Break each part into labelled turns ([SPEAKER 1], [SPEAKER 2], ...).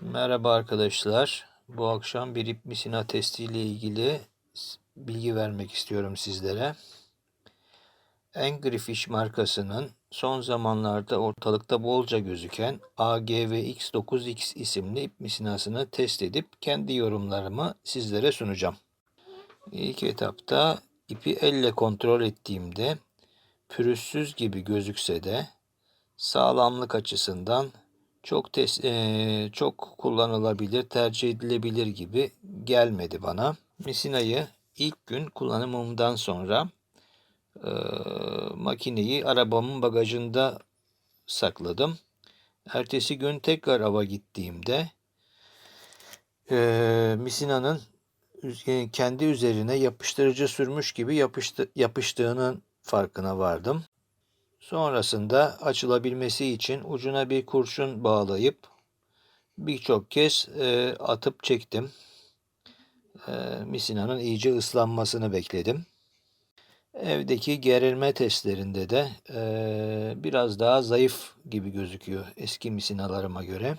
[SPEAKER 1] Merhaba arkadaşlar. Bu akşam bir ip misina testi ile ilgili bilgi vermek istiyorum sizlere. Angry Fish markasının son zamanlarda ortalıkta bolca gözüken AGVX9X isimli ip misinasını test edip kendi yorumlarımı sizlere sunacağım. İlk etapta ipi elle kontrol ettiğimde pürüzsüz gibi gözükse de sağlamlık açısından çok tes- eee, çok kullanılabilir, tercih edilebilir gibi gelmedi bana. Misinayı ilk gün kullanımımdan sonra eee, makineyi arabamın bagajında sakladım. Ertesi gün tekrar ava gittiğimde eee misinanın kendi üzerine yapıştırıcı sürmüş gibi yapıştı, yapıştığının farkına vardım. Sonrasında açılabilmesi için ucuna bir kurşun bağlayıp birçok kez e, atıp çektim. E, misinanın iyice ıslanmasını bekledim. Evdeki gerilme testlerinde de e, biraz daha zayıf gibi gözüküyor eski misinalarıma göre.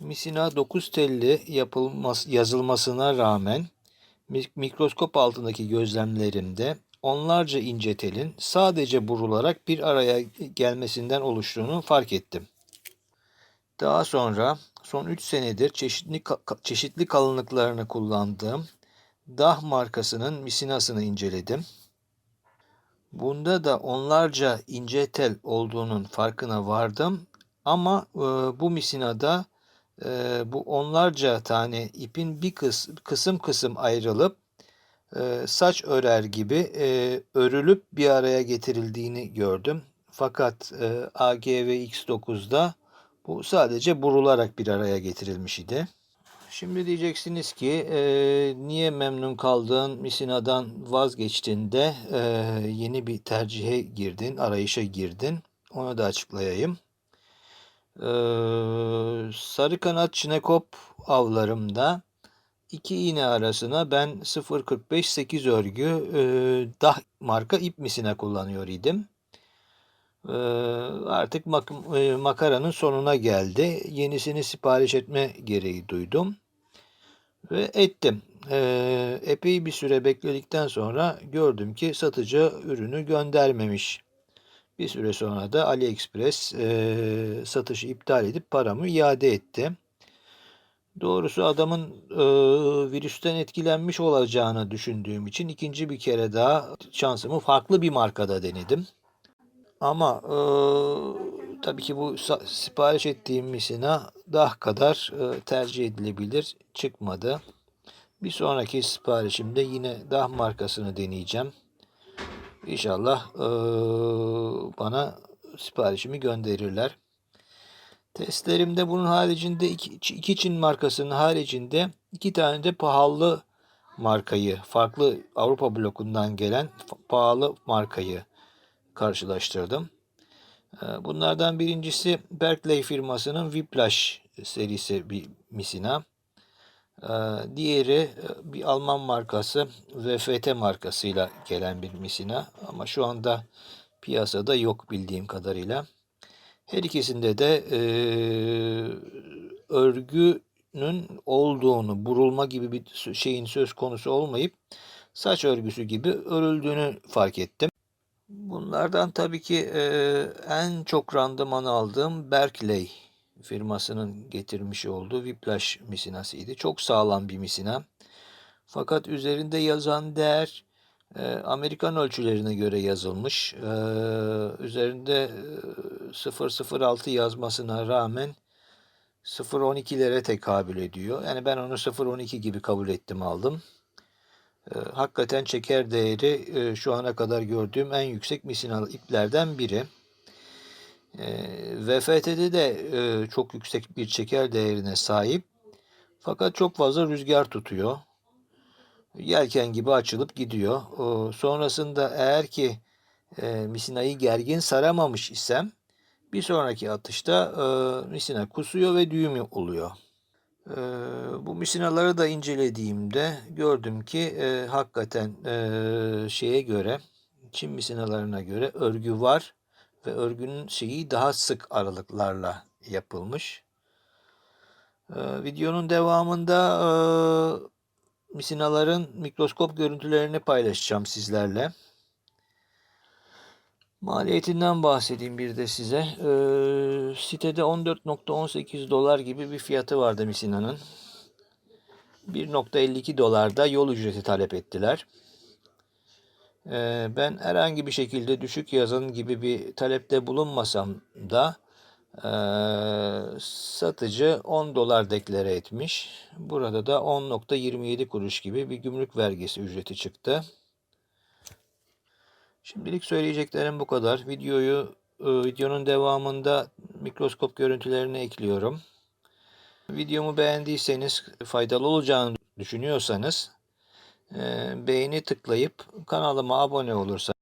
[SPEAKER 1] Misina 9 telli yapılması, yazılmasına rağmen mik- mikroskop altındaki gözlemlerimde onlarca ince telin sadece burularak bir araya gelmesinden oluştuğunu fark ettim. Daha sonra son 3 senedir çeşitli çeşitli kalınlıklarını kullandığım Dah markasının misinasını inceledim. Bunda da onlarca ince tel olduğunun farkına vardım. Ama e, bu misinada e, bu onlarca tane ipin bir kıs, kısım kısım ayrılıp e, saç örer gibi e, örülüp bir araya getirildiğini gördüm. Fakat e, AGV X9'da bu sadece burularak bir araya getirilmiş idi. Şimdi diyeceksiniz ki e, niye memnun kaldığın misinadan vazgeçtin de e, yeni bir tercihe girdin, arayışa girdin. Onu da açıklayayım. E, sarı kanat çinekop avlarımda iki iğne arasına ben 0.45-8 örgü e, dah marka ip misina kullanıyor idim. E, artık mak e, makaranın sonuna geldi. Yenisini sipariş etme gereği duydum. Ve ettim. E, epey bir süre bekledikten sonra gördüm ki satıcı ürünü göndermemiş. Bir süre sonra da AliExpress e, satışı iptal edip paramı iade etti. Doğrusu adamın e, virüsten etkilenmiş olacağını düşündüğüm için ikinci bir kere daha şansımı farklı bir markada denedim. Ama e, tabii ki bu sipariş ettiğim misina daha kadar e, tercih edilebilir çıkmadı. Bir sonraki siparişimde yine DAH markasını deneyeceğim. İnşallah e, bana siparişimi gönderirler. Testlerimde bunun haricinde iki, iki Çin markasının haricinde iki tane de pahalı markayı, farklı Avrupa blokundan gelen pahalı markayı karşılaştırdım. Ee, Bunlardan birincisi Berkeley firmasının Whiplash serisi bir misina. Ee, Diğeri e, bir Alman markası VFT markasıyla gelen bir misina ama şu anda piyasada yok bildiğim kadarıyla. Her ikisinde de e, örgünün olduğunu, burulma gibi bir şeyin söz konusu olmayıp saç örgüsü gibi örüldüğünü fark ettim. Bunlardan tabii ki e, en çok randıman aldığım Berkeley firmasının getirmiş olduğu Whiplash misinasıydı. Çok sağlam bir misina. Fakat üzerinde yazan değer e, Amerikan ölçülerine göre yazılmış. E, üzerinde e, 006 yazmasına rağmen 0.12'lere tekabül ediyor. Yani ben onu 0.12 gibi kabul ettim aldım. E, hakikaten çeker değeri e, şu ana kadar gördüğüm en yüksek misinalı iplerden biri. E, VFT'de de e, çok yüksek bir çeker değerine sahip. Fakat çok fazla rüzgar tutuyor. Yelken gibi açılıp gidiyor. Sonrasında eğer ki e, misinayı gergin saramamış isem bir sonraki atışta e, misina kusuyor ve düğüm oluyor. E, bu misinaları da incelediğimde gördüm ki hakikaten şeye göre Çin misinalarına göre örgü var ve örgünün şeyi daha sık aralıklarla yapılmış. Videonun devamında misinaların mikroskop görüntülerini paylaşacağım sizlerle. Maliyetinden bahsedeyim bir de size. Ee, sitede 14.18 dolar gibi bir fiyatı vardı misinanın. 1.52 dolarda yol ücreti talep ettiler. Ee, ben herhangi bir şekilde düşük yazın gibi bir talepte bulunmasam da ee, satıcı 10 dolar deklare etmiş. Burada da 10.27 kuruş gibi bir gümrük vergisi ücreti çıktı. Şimdilik söyleyeceklerim bu kadar. Videoyu e, videonun devamında mikroskop görüntülerini ekliyorum. Videomu beğendiyseniz faydalı olacağını düşünüyorsanız e, beğeni tıklayıp kanalıma abone olursanız